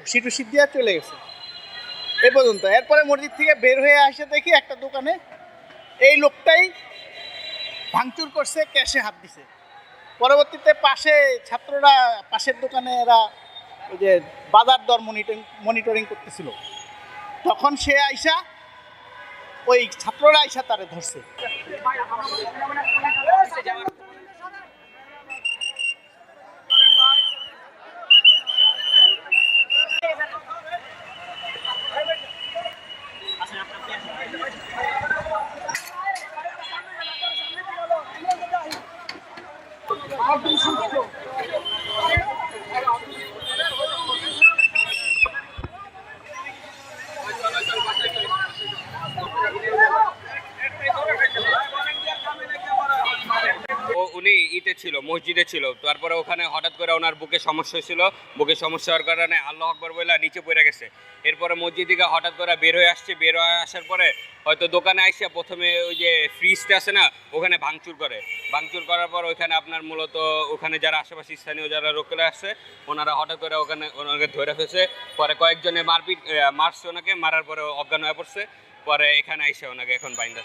ঘুষি টুসি দিয়ে চলে গেছে। এ পর্যন্ত। এরপরে মসজিদ থেকে বের হয়ে আসে দেখি একটা দোকানে এই লোকটাই ভাঙচুর করছে, ক্যাশে হাত দিছে। পরবর্তীতে পাশে ছাত্ররা, পাশের দোকানে এরা ওই যে বাজার দর মনিটরিং মনিটরিং করতেছিল। তখন সে আইসা, ওই ছাত্ররা আইসা তারে ধরছে। ও উনি ইতে ছিল, মসজিদে ছিল। তারপরে ওখানে হঠাৎ করে ওনার বুকে সমস্যা হয়েছিল। বুকে সমস্যা হওয়ার কারণে আল্লাহ আকবর বইলা নিচে পড়ে গেছে। এরপরে মসজিদ থেকে হঠাৎ করে বের হয়ে আসছে। বের হয়ে আসার পরে হয়তো দোকানে আইসা প্রথমে ওই যে ফ্রিজটা আছে না, ওখানে ভাঙচুর করে। ভাঙচুর করার পর ওইখানে আপনার মূলত ওখানে যারা আশেপাশে স্থানীয় যারা লোকেরা আছে, ওনারা হঠাৎ করে ওখানে ওনাকে ধরে ফেলছে। পরে কয়েকজনে মারপিট মারছে ওনাকে। মারার পরে অজ্ঞান হয়ে পড়ছে। পরে এখানে আইসে ওনাকে এখন বাইন্দা